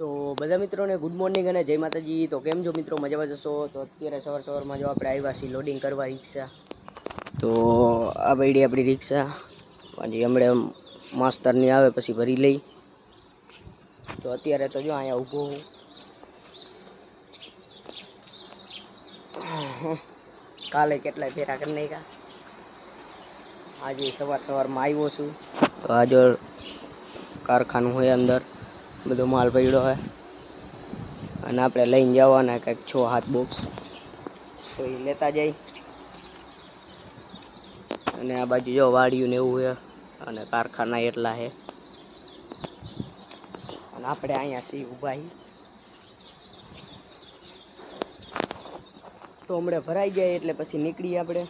તો બધા મિત્રોને ગુડ મોર્નિંગ અને જય માતાજી. તો કેમ છો મિત્રો? મજામાં જશો તો અત્યારે સવાર સવારમાં જો આપણે આવ્યા છીએ લોડિંગ કરવા રિક્ષા. તો આ પડી આપણી રિક્ષા. પછી હમણાં માસ્તરની આવે પછી ભરી લઈ. તો અત્યારે તો જો અહીંયા ઊભો હું. કાલે કેટલાય ફેરા કરી નાખ્યા. આજે સવાર સવારમાં આવ્યો છું. તો આ જો કારખાનું હોય અંદર. બધો માલ પડ્યો હોય અને આપણે લઈને જવાના કંઈક છ હાથ બોક્સ તો એ લેતા જાય અને આ બાજુ જો વાડિયું ને એવું છે અને કારખાના એટલા છે અને આપણે અહીંયા સી ઊભા તો હમણાં ભરાઈ જાય એટલે પછી નીકળીએ આપણે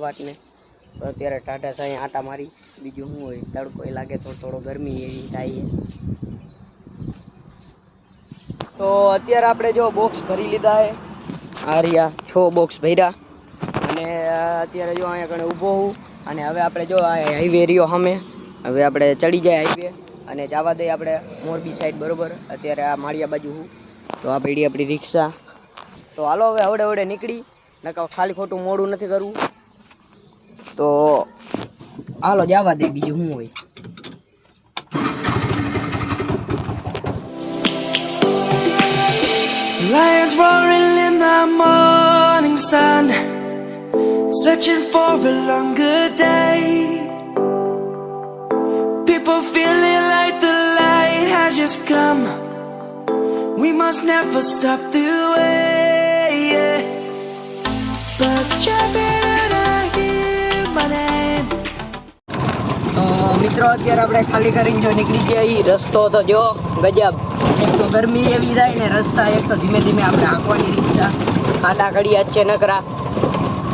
વાટને તો અત્યારે ટાટા સાંઈ આટા મારી. બીજું શું હોય? તડકો લાગે થોડો થોડો ગરમી એવી થાય તો અત્યારે આપણે જો બોક્સ ભરી લીધા છે. આ રહ્યા છ બોક્સ ભર્યા. અને અત્યારે જો અહીંયા કણે ઊભો હું. અને હવે આપણે જો આ હાઈવે રહ્યો સામે. હવે આપણે ચડી જાય હાઈવે અને જવા દઈએ આપણે મોરબી સાઈડ બરોબર. અત્યારે આ માળિયા બાજુ હું. તો આ પડી આપણી રિક્ષા. તો હાલો હવે હવડે હવડે નીકળી. નકર ખાલી ખોટું મોડું નથી કરવું. તો હાલો જવા દે બીજું શું હોય. Lions roaring in the morning sun, searching for a longer day. People feeling like the light has just come. We must never stop the way. Yeah. Birds chirping and I hear my name. તો મિત્રો અત્યારે આપણે ખાલી કરીને જો નીકળી ગયા ઈ રસ્તો તો જો ગજબ એક તો ગરમી એવી થાય ને રસ્તા એક તો ધીમે ધીમે આપણે આંકવાની રીક્ષા ખાડા કડિયા જ છે નકરા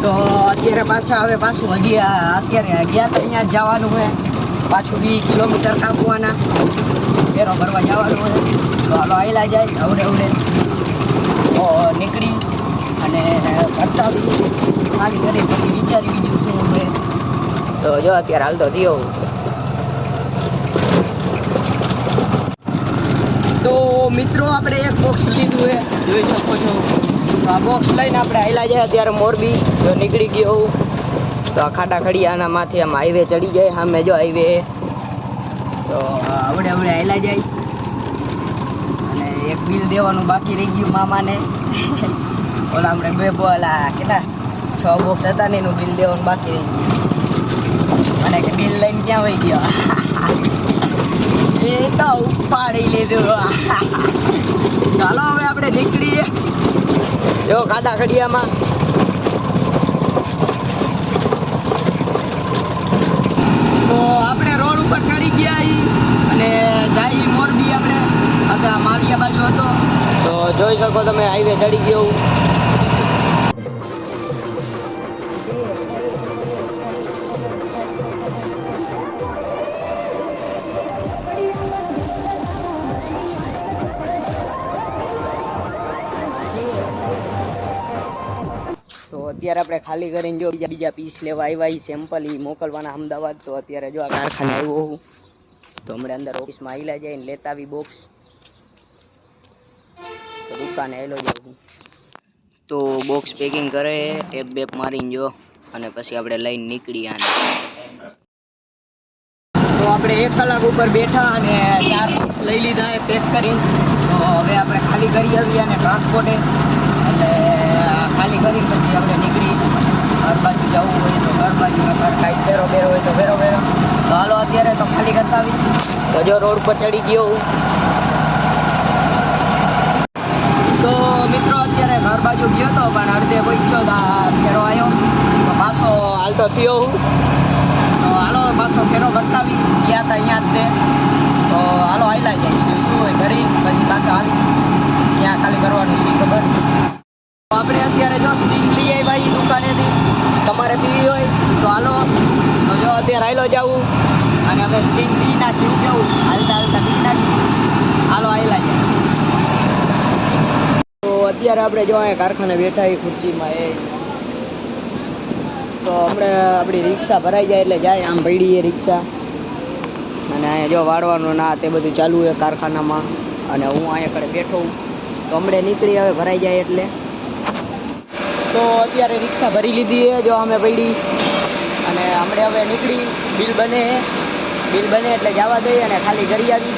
તો અત્યારે પાછા હવે પાછું હજી અત્યારે ગયા તો અહીંયા જવાનું હોય પાછું વીસ કિલોમીટર કાપવાના. ફેરો ભરવા જવાનું હોય તો હાલો આવેલા જાય અવડે અવડે નીકળી અને કરતાવી ખાલી કરી, પછી વિચારી બીજું શું હોય તો જો અત્યારે હાલ તો થયો. તો મિત્રો, આપણે એક બોક્સ લીધું એ જોઈ શકો છો. તો આ બોક્સ લઈને આપણે આવેલા જાય. અત્યારે મોરબી જો નીકળી ગયો તો આ ખાડા ખડિયાના માથે આમ હાઈવે ચડી જાય. સામે જો હાઈવે તો આવડે આવડે હાલ્યા જાય. અને એક બિલ દેવાનું બાકી રહી ગયું મામાને. ઓલા આપણે બે બોલા કેટલા? છ બોક્સ હતા ને એનું બિલ દેવાનું બાકી રહી ગયું. અને બિલ લઈને ક્યાં વહી ગયો? એ તો ઉપાડી લીધું. ચાલો, હવે આપણે નીકળીએ. જો કાદા ખડિયામાં તો આપણે રોડ ઉપર ચડી ગયા અને જાય મોરબી આપણે. માળિયા બાજુ હતો. તો જોઈ શકો તમે હાઈવે ચડી ગયો. અત્યારે આપણે ખાલી કરીને જો બીજા બીજા પીસ લેવા આવ્યા ઈ સેમ્પલ એ મોકલવાના અમદાવાદ, તો અત્યારે જો આ કારખાને આવ્યો હું. તો હમણાં અંદર ઓફિસમાં આવેલા જાય ને લેતા આવી બોક્સ દુકાને આવેલો જાઉં તો બોક્સ પેકિંગ કરે, ટેપ બેપ મારીને જો, અને પછી આપણે લઈને નીકળી આને. તો આપણે એક કલાક ઉપર બેઠા અને ચાર બોક્સ લઈ લીધા એ પેક કરીને. તો હવે આપણે ખાલી કરી આવીએ અને ટ્રાન્સપોર્ટે ખાલી કરીને પછી આપણે નીકળી. ઘર બાજુ જવું હોય તો ઘર બાજુ ઘર કાંઈક બેરો બેરો હોય તો બેરો બેરો તો હાલો અત્યારે તો ખાલી કરતાવી. તો જો રોડ પર ચડી ગયો તો મિત્રો અત્યારે ઘર બાજુ ગયો હતો પણ અડધે પહોંચ્યો ફેરો આવ્યો. તો પાછો હાલતો થયો હું. તો હાલો પાછો ફેરો બતાવી. ગયા હતા અહીંયા જ હાલો હાલ્યા જાય બીજું શું હોય કરી પછી પાછા આવી ત્યાં ખાલી કરવાનું છે ખબર તો આપણે અત્યારે જો સ્ટીમ લઈ આવ્યા એ દુકાનેથી તમારે પીવી હોય તો હાલો તો જો અત્યારે હાલો જાવું અને હવે સ્ટીમ બી નાખ્યું જવું હાલતા હાલતા બી નાખ્યું હાલો આવેલા જાય. તો અત્યારે આપણે જો અહીંયા કારખાને બેઠા એ ખુરચીમાં એ. તો આપણે આપણી રિક્ષા ભરાઈ જાય એટલે જાય, આમ ભીડીએ રિક્ષા. અને અહીંયા જો વાળવાનું ના તે બધું ચાલુ છે કારખાનામાં. અને હું અહીંયા કડે બેઠો તો હમણાં નીકળી, હવે ભરાઈ જાય એટલે. તો અત્યારે રિક્ષા ભરી લીધી છે, જો અમે પડી અને હમણાં હવે નીકળી, બિલ બને બિલ બને એટલે જવા દઈએ અને ખાલી કરી આવી.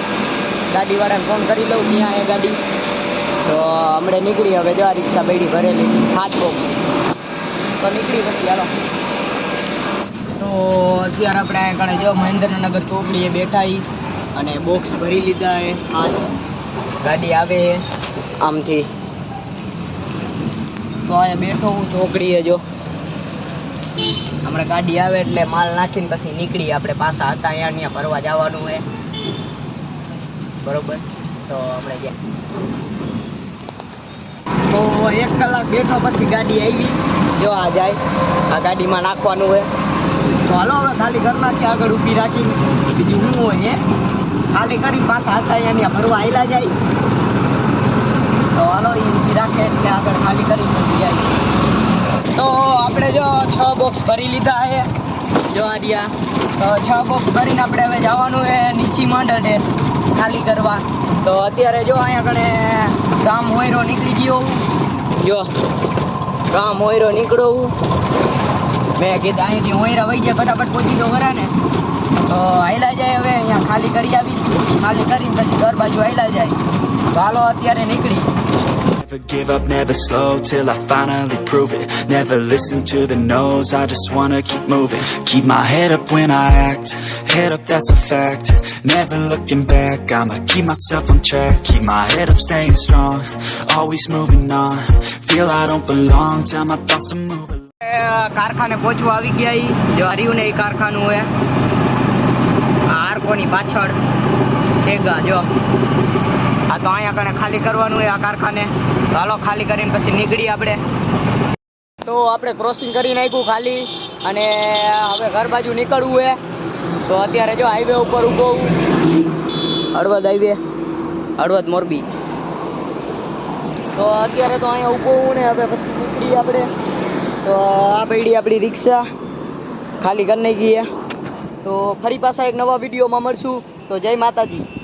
ગાડીવાળાને ફોન કરી લઉં ક્યાં એ ગાડી. તો હમણાં નીકળી, હવે જો આ રિક્ષા બેડી ભરેલી. હાથ બોક્સ તો નીકળી પછી હાલો. તો અત્યારે આપણે અહીંયા કણે જો મહેન્દ્રનગર ચોકડીએ બેઠા અને બોક્સ ભરી લીધા એ હાથ. ગાડી આવે આમથી. તો અહીંયા બેઠો હું ચોકડીએ જો. હમણાં ગાડી આવે એટલે માલ નાખીને પછી નીકળી આપણે પાછા હતા અહીંયા, ત્યાં ફરવા જવાનું છે બરોબર? તો આપણે ગયા. તો એક કલાક બેઠો પછી ગાડી આવી. જો જાય. આ ગાડીમાં નાખવાનું હોય તો હાલો હવે ખાલી ઘર નાખી આગળ ઊભી રાખીને. બીજું હું હોય ખાલી કરી પાછા હતા અહીંયા, ત્યાં ફરવા આવેલા જાય. તો હાલો એ ઊભી રાખે એટલે આગળ ખાલી કરી પછી જાય. આપણે જો છ બોક્સ ભરી લીધા છે. જો દયા તો છ બોક્સ ભરીને આપણે હવે જવાનું છે નીચી માંડે ખાલી કરવા. તો અત્યારે જો અહીંયા કણે ગામ હોયરો નીકળી ગયો જો, ગામ હોયરો નીકળો મેં કીધું અહીંથી હોયરા વહી ગયા, ફટાફટ પહોંચી દો ખરા ને તો હાઈલા જાય હવે, અહીંયા ખાલી કરી આવી. ખાલી કરીને પછી ઘર બાજુ હાયલા જાય. તો હાલો, અત્યારે નીકળી. Never give up, never slow till I finally prove it. Never listen to the no's, I just wanna keep moving. Keep my head up when I act, head up, that's a fact. Never looking back, I'ma keep myself on track. Keep my head up, staying strong, always moving on. Feel I don't belong, tell my thoughts to move along. એ કારખાને પહોંચવા આવી ગયા ઈ જો આ રહ્યું ને એ કારખાનું હે આ આરકોની પાછળ શેગા જો આ તો અહીંયા કણે ખાલી કરવાનું હોય આ કારખાને. તો હાલો ખાલી કરીને પછી નીકળી આપણે. તો આપણે ક્રોસિંગ કરી નાખ્યું ખાલી અને હવે ઘર બાજુ નીકળવું હે. તો અત્યારે જો હાઈવે ઉપર ઊભો હળવદ હાઈવે હળવદ મોરબી. તો અત્યારે તો અહીંયા ઊભો હું ને હવે પછી નીકળી આપણે. તો આ પડી આપણી રિક્ષા. ખાલી કરી નાખીએ તો ફરી પાછા એક નવા વિડીયોમાં મળશું. તો જય માતાજી.